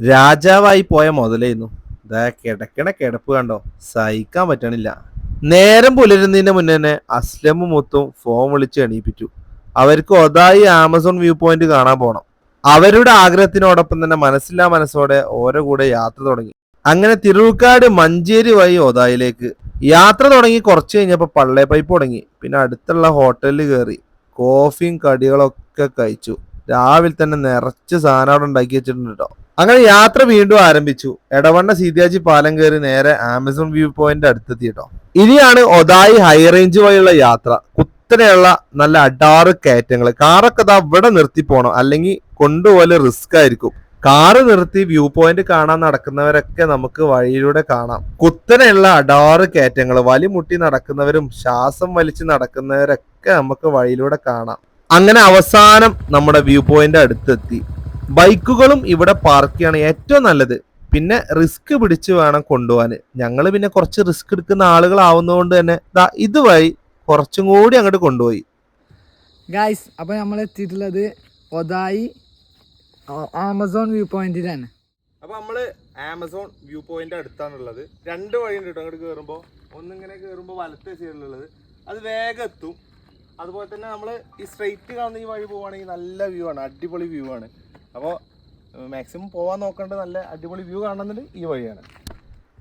രാജാവായി പോയ മുതലായിരുന്നു ദാ കിടക്കണ കിടപ്പ് കണ്ടോ? സഹിക്കാൻ പറ്റണില്ല. നേരം പുലരുന്നതിന് മുന്നേ തന്നെ അസ്ലമും മുത്തും ഫോൺ വിളിച്ച് എണീപ്പിച്ചു. അവർക്ക് ഒതായി ആമസോൺ വ്യൂ പോയിന്റ് കാണാൻ പോണം. അവരുടെ ആഗ്രഹത്തിനോടൊപ്പം തന്നെ മനസ്സില്ലാ മനസ്സോടെ ഓരോ കൂടെ യാത്ര തുടങ്ങി. അങ്ങനെ തിരുവുക്കാട് മഞ്ചേരി വഴി ഒതായിലേക്ക്. യാത്ര തുടങ്ങി കുറച്ച് കഴിഞ്ഞപ്പോൾ പള്ളേ പൈപ്പ് തുടങ്ങി. പിന്നെ അടുത്തുള്ള ഹോട്ടലിൽ കയറി കോഫിയും കടികളൊക്കെ കഴിച്ചു. രാവിലെ തന്നെ നിറച്ച് സാധനം അവിടെ ഉണ്ടാക്കി വെച്ചിട്ടുണ്ട് കേട്ടോ. അങ്ങനെ യാത്ര വീണ്ടും ആരംഭിച്ചു. എടവണ്ണ സീതിയാജി പാലം കയറി നേരെ ആമസോൺ വ്യൂ പോയിന്റ് അടുത്തെത്തി കേട്ടോ ഇനിയാണ് ഒതായി ഹൈ റേഞ്ച് വഴിയുള്ള യാത്ര. കുത്തനെയുള്ള നല്ല അടാറ് കയറ്റങ്ങൾ കാറൊക്കെ ദാ ഇവിടെ നിർത്തി പോണോ. അല്ലെങ്കിൽ കൊണ്ടുപോലെ റിസ്ക് ആയിരിക്കും. കാറ് നിർത്തി വ്യൂ പോയിന്റ് കാണാൻ നടക്കുന്നവരൊക്കെ നമുക്ക് വഴിയിലൂടെ കാണാം. കുത്തനെയുള്ള അടാറ് കയറ്റങ്ങൾ വലിമുട്ടി നടക്കുന്നവരും ശ്വാസം വലിച്ച് നടക്കുന്നവരൊക്കെ നമുക്ക് വഴിയിലൂടെ കാണാം. അങ്ങനെ അവസാനം നമ്മുടെ വ്യൂ പോയിന്റ് അടുത്തെത്തി. ബൈക്കുകളും ഇവിടെ പാർക്ക് ചെയ്യാണ് ഏറ്റവും നല്ലത്. പിന്നെ റിസ്ക് പിടിച്ച് വേണം കൊണ്ടുപോകാൻ. ഞങ്ങൾ പിന്നെ കുറച്ച് റിസ്ക് എടുക്കുന്ന ആളുകളാവുന്നതുകൊണ്ട് തന്നെ ദാ ഇതുവഴി കുറച്ചും കൂടി അങ്ങോട്ട് കൊണ്ടുപോയി. ഗായ്സ് അപ്പോൾ നമ്മൾ എത്തിയിട്ടുള്ളത് ഒതായി ആമസോൺ വ്യൂ പോയിന്റിലാണ് അപ്പൊ നമ്മൾ ആമസോൺ വ്യൂ പോയിന്റ് അടുത്താണുള്ളത്. രണ്ട് വഴിയുണ്ട് കേട്ടോ അങ്ങോട്ട് കയറുമ്പോൾ ഒന്നിങ്ങനെ കയറുമ്പോൾ വലത്തെ സൈഡിലുള്ളത് അത് വേഗം എത്തും. അതുപോലെ തന്നെ നമ്മൾ ഈ സ്ട്രെയിറ്റ് കാണുന്ന ഈ വഴി പോവുകയാണെങ്കിൽ നല്ല വ്യൂ ആണ് അടിപൊളി വ്യൂ ആണ്. അപ്പോൾ മാക്സിമം പോവാൻ നോക്കേണ്ടത് നല്ല അടിപൊളി വ്യൂ കാണുന്നത് ഈ വഴിയാണ്.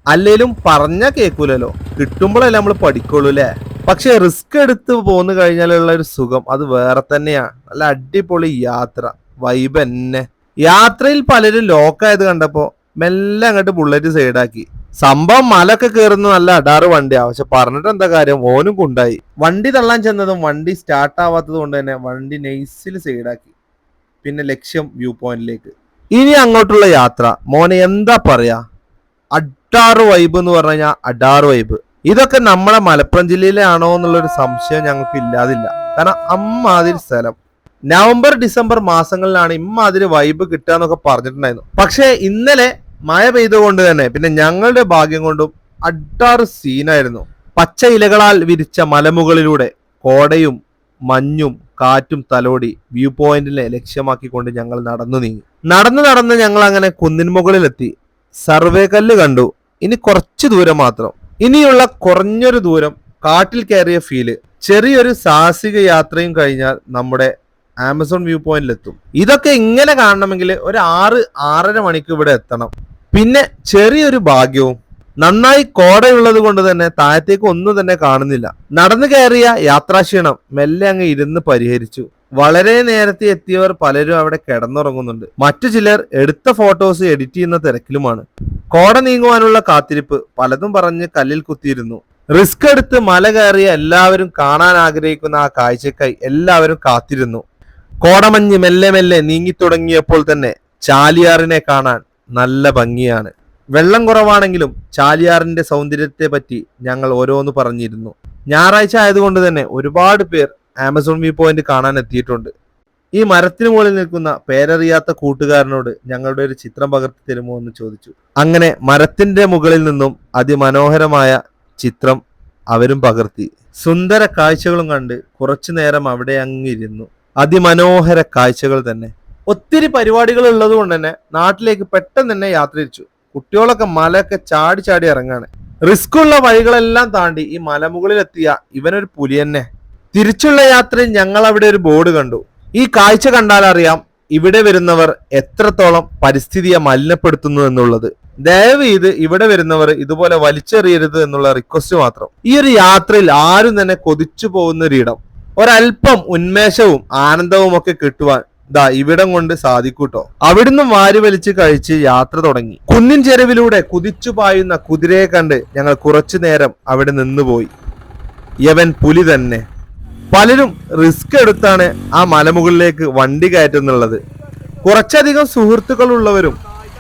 അല്ലേലും പറഞ്ഞാൽ കേൾക്കൂലല്ലോ കിട്ടുമ്പോഴല്ലേ നമ്മൾ പഠിക്കുള്ളൂ അല്ലേ പക്ഷെ റിസ്ക് എടുത്ത് പോന്നു കഴിഞ്ഞാലുള്ള ഒരു സുഖം അത് വേറെ തന്നെയാണ് നല്ല അടിപൊളി യാത്ര വൈബ് തന്നെ. യാത്രയിൽ പലരും ലോക്കായത് കണ്ടപ്പോൾ മെല്ലെ അങ്ങോട്ട് ബുള്ളറ്റ് സൈഡാക്കി സംഭവം മലൊക്കെ കയറുന്ന നല്ല അടാറ് വണ്ടിയാ. പക്ഷെ പറഞ്ഞിട്ട് എന്താ കാര്യം? ഓനും കുണ്ടായി. വണ്ടി തള്ളാൻ ചെന്നതും വണ്ടി സ്റ്റാർട്ട് ആവാത്തത് കൊണ്ട് തന്നെ വണ്ടി നെയ്സിൽ സൈഡാക്കി പിന്നെ ലക്ഷ്യം വ്യൂ പോയിന്റിലേക്ക്. ഇനി അങ്ങോട്ടുള്ള യാത്ര. മോനെ എന്താ പറയാ? അഡാറ് വൈബ് എന്ന് പറഞ്ഞു കഴിഞ്ഞാൽ അഡാറ് വൈബ് ഇതൊക്കെ നമ്മളെ മലപ്പുറം ജില്ലയിലാണോ എന്നുള്ളൊരു സംശയം ഞങ്ങൾക്ക് ഇല്ലാതില്ല. കാരണം അമ്മാതിരി സ്ഥലം. നവംബർ ഡിസംബർ മാസങ്ങളിലാണ് ഇമ്മാതിരി വൈബ് കിട്ടുക എന്നൊക്കെ പറഞ്ഞിട്ടുണ്ടായിരുന്നു. പക്ഷേ ഇന്നലെ മഴ പെയ്തുകൊണ്ട് തന്നെ പിന്നെ ഞങ്ങളുടെ ഭാഗ്യം കൊണ്ടും അഡാറ് സീനായിരുന്നു പച്ച ഇലകളാൽ വിരിച്ച മലമുകളിലൂടെ കോടയും മഞ്ഞും കാറ്റും തലോടി വ്യൂ പോയിന്റിനെ ലക്ഷ്യമാക്കിക്കൊണ്ട് ഞങ്ങൾ നടന്നു നീങ്ങി. നടന്നു നടന്ന് ഞങ്ങൾ അങ്ങനെ കുന്നിൻ മുകളിലെത്തി. സർവേ കല്ല് കണ്ടു. ഇനി കുറച്ച് ദൂരം മാത്രം. ഇനിയുള്ള കുറഞ്ഞൊരു ദൂരം കാട്ടിൽ കയറിയ ഫീൽ ചെറിയൊരു സാഹസിക യാത്രയും കഴിഞ്ഞാൽ നമ്മുടെ ആമസോൺ വ്യൂ പോയിന്റിലെത്തും ഇതൊക്കെ ഇങ്ങനെ കാണണമെങ്കിൽ ഒരു ആറ് ആറര മണിക്ക് ഇവിടെ എത്തണം. പിന്നെ ചെറിയൊരു ഭാഗ്യവും നന്നായി കോടയുള്ളത് കൊണ്ട് തന്നെ താഴത്തേക്ക് ഒന്നും തന്നെ കാണുന്നില്ല. നടന്നു കയറിയ യാത്രാക്ഷീണം മെല്ലെ അങ്ങ് ഇരുന്ന് പരിഹരിച്ചു. വളരെ നേരത്തെ എത്തിയവർ പലരും അവിടെ കിടന്നുറങ്ങുന്നുണ്ട്. മറ്റു ചിലർ എടുത്ത ഫോട്ടോസ് എഡിറ്റ് ചെയ്യുന്ന തിരക്കിലുമാണ്. കോട നീങ്ങുവാനുള്ള കാത്തിരിപ്പ് പലതും പറഞ്ഞ് കല്ലിൽ കുത്തിയിരുന്നു. റിസ്ക് എടുത്ത് മല കയറിയ എല്ലാവരും കാണാൻ ആഗ്രഹിക്കുന്ന ആ കാഴ്ചക്കായി എല്ലാവരും കാത്തിരുന്നു. കോടമഞ്ഞ് മെല്ലെ മെല്ലെ നീങ്ങി തുടങ്ങിയപ്പോൾ തന്നെ ചാലിയാറിനെ കാണാൻ നല്ല ഭംഗിയാണ്. വെള്ളം കുറവാണെങ്കിലും ചാലിയാറിന്റെ സൗന്ദര്യത്തെ പറ്റി ഞങ്ങൾ ഓരോന്ന് പറഞ്ഞിരുന്നു. ഞായറാഴ്ച ആയതുകൊണ്ട് തന്നെ ഒരുപാട് പേർ ആമസോൺ വ്യൂ പോയിന്റ് കാണാൻ എത്തിയിട്ടുണ്ട്. ഈ മരത്തിന് മുകളിൽ നിൽക്കുന്ന പേരറിയാത്ത കൂട്ടുകാരനോട് ഞങ്ങളുടെ ഒരു ചിത്രം പകർത്തി തരുമോ എന്ന് ചോദിച്ചു. അങ്ങനെ മരത്തിന്റെ മുകളിൽ നിന്നും അതിമനോഹരമായ ചിത്രം അവരും പകർത്തി. സുന്ദര കാഴ്ചകളും കണ്ട് കുറച്ചു നേരം അവിടെ അങ്ങിരുന്നു. അതിമനോഹര കാഴ്ചകൾ തന്നെ. ഒത്തിരി പരിപാടികൾ ഉള്ളത് കൊണ്ട് തന്നെ നാട്ടിലേക്ക് പെട്ടെന്ന് തന്നെ യാത്ര തിരിച്ചു. കുട്ടികളൊക്കെ മലയൊക്കെ ചാടി ചാടി ഇറങ്ങാണ്. റിസ്ക് ഉള്ള വഴികളെല്ലാം താണ്ടി ഈ മലമുകളിലെത്തിയ ഇവനൊരു പുലി തന്നെ. തിരിച്ചുള്ള യാത്രയിൽ ഞങ്ങൾ അവിടെ ഒരു ബോർഡ് കണ്ടു. ഈ കാഴ്ച കണ്ടാൽ അറിയാം ഇവിടെ വരുന്നവർ എത്രത്തോളം പരിസ്ഥിതിയെ മലിനപ്പെടുത്തുന്നു എന്നുള്ളത്. ദയവ് ചെയ്ത് ഇവിടെ വരുന്നവർ ഇതുപോലെ വലിച്ചെറിയരുത് എന്നുള്ള റിക്വസ്റ്റ് മാത്രം. ഈ ഒരു യാത്രയിൽ ആരും തന്നെ കൊതിച്ചു പോകുന്ന ഒരിടം ഒരല്പം ഉന്മേഷവും ആനന്ദവും ഒക്കെ കിട്ടുവാൻ ദാ ഇവിടം കൊണ്ട് സാധിക്കൂട്ടോ. അവിടുന്ന് വാരി വലിച്ച് കഴിച്ച് യാത്ര തുടങ്ങി. കുന്നിൻ ചെരുവിലൂടെ കുതിച്ചു പായുന്ന കുതിരയെ കണ്ട് ഞങ്ങൾ കുറച്ചു നേരം അവിടെ നിന്നുപോയി. യവൻ പുലി തന്നെ. പലരും റിസ്ക് എടുത്താണ് ആ മലമുകളിലേക്ക് വണ്ടി കയറ്റുന്നുള്ളത്. കുറച്ചധികം സുഹൃത്തുക്കളുള്ളവരും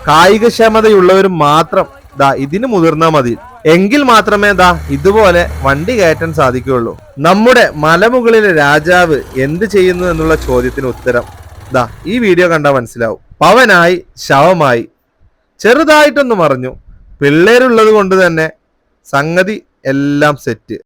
കായികക്ഷമതയുള്ളവരും മാത്രം ദാ ഇതിന് മുതിർന്ന മതി. എങ്കിൽ മാത്രമേ ദാ ഇതുപോലെ വണ്ടി കയറ്റാൻ സാധിക്കുകയുള്ളൂ. നമ്മുടെ മലമുകളിലെ രാജാവ് എന്ത് ചെയ്യുന്നു എന്നുള്ള ചോദ്യത്തിന് ഉത്തരം. ദാ ഈ വീഡിയോ കണ്ടാൽ മനസ്സിലാവും. പവനായി ശവമായി. ചെറുതായിട്ടൊന്ന് മറിഞ്ഞു. പിള്ളേരുള്ളത് കൊണ്ട് തന്നെ സംഗതി എല്ലാം സെറ്റ്